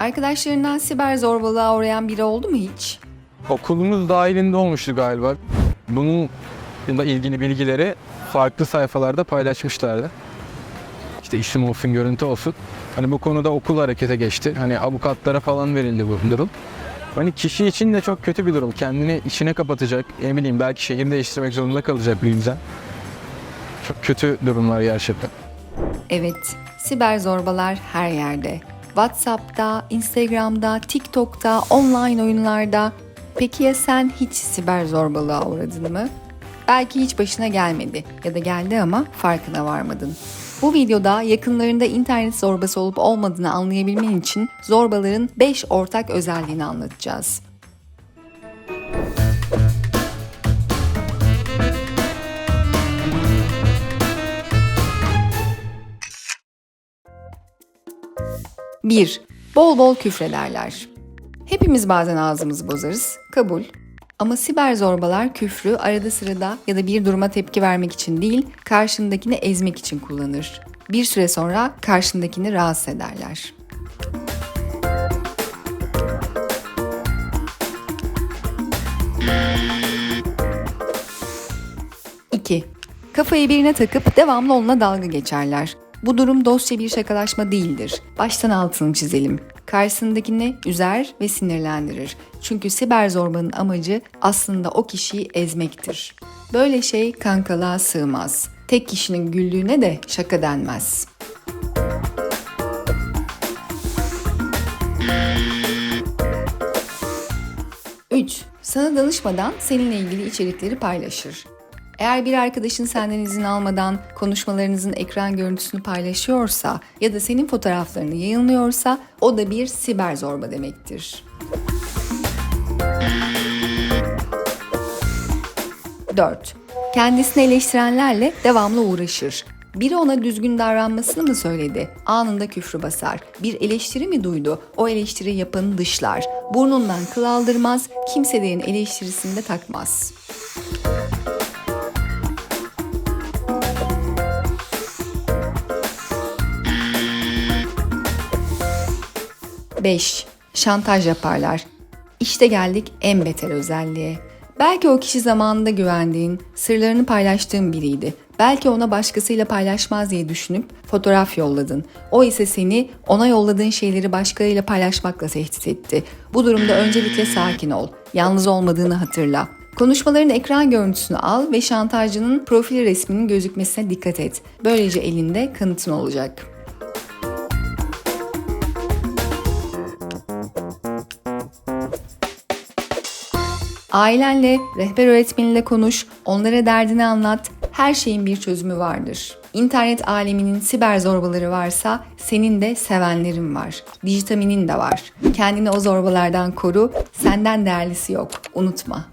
Arkadaşlarından siber zorbalığa uğrayan biri oldu mu hiç? Okulumuz dahilinde olmuştu galiba. Bununla ilgili bilgileri farklı sayfalarda paylaşmışlardı. İşte isim olsun, görüntü olsun. Hani bu konuda okul harekete geçti. Hani avukatlara falan verildi bu durum. Hani kişi için de çok kötü bir durum. Kendini içine kapatacak. Ne bileyim belki şehir değiştirmek zorunda kalacak bu yüzden. Çok kötü durumlar gerçekten. Evet, siber zorbalar her yerde. WhatsApp'ta, Instagram'da, TikTok'ta, online oyunlarda. Peki ya sen hiç siber zorbalığa uğradın mı? Belki hiç başına gelmedi ya da geldi ama farkına varmadın. Bu videoda yakınlarında internet zorbası olup olmadığını anlayabilmen için zorbaların 5 ortak özelliğini anlatacağız. Bir, Bol bol küfrederler. Hepimiz bazen ağzımızı bozarız, kabul. Ama siber zorbalar küfrü arada sırada ya da bir duruma tepki vermek için değil, karşındakini ezmek için kullanır. Bir süre sonra karşındakini rahatsız ederler. İki, Kafayı birine takıp devamlı onunla dalga geçerler. Bu durum dostça bir şakalaşma değildir. Baştan altını çizelim. Karşısındakini üzer ve sinirlendirir. Çünkü siber zorbanın amacı aslında o kişiyi ezmektir. Böyle şey kankalığa sığmaz. Tek kişinin güldüğüne de şaka denmez. Üç, Sana danışmadan seninle ilgili içerikleri paylaşır. Eğer bir arkadaşın senden izin almadan konuşmalarınızın ekran görüntüsünü paylaşıyorsa ya da senin fotoğraflarını yayınlıyorsa o da bir siber zorba demektir. 4. Kendisini eleştirenlerle devamlı uğraşır. Biri ona düzgün davranmasını mı söyledi? Anında küfrü basar. Bir eleştiri mi duydu? O eleştiri yapanı dışlar. Burnundan kıl aldırmaz, kimselerin eleştirisini de takmaz. 5. Şantaj yaparlar. İşte geldik en beter özelliğe. Belki o kişi zamanında güvendiğin, sırlarını paylaştığın biriydi. Belki ona başkasıyla paylaşmaz diye düşünüp fotoğraf yolladın. O ise seni ona yolladığın şeyleri başkalarıyla paylaşmakla tehdit etti. Bu durumda öncelikle sakin ol. Yalnız olmadığını hatırla. Konuşmaların ekran görüntüsünü al ve şantajcının profil resminin gözükmesine dikkat et. Böylece elinde kanıtın olacak. Ailenle, rehber öğretmeninle konuş, onlara derdini anlat. Her şeyin bir çözümü vardır. İnternet aleminin siber zorbaları varsa senin de sevenlerin var. Dijitaminin de var. Kendini o zorbalardan koru. Senden değerlisi yok. Unutma.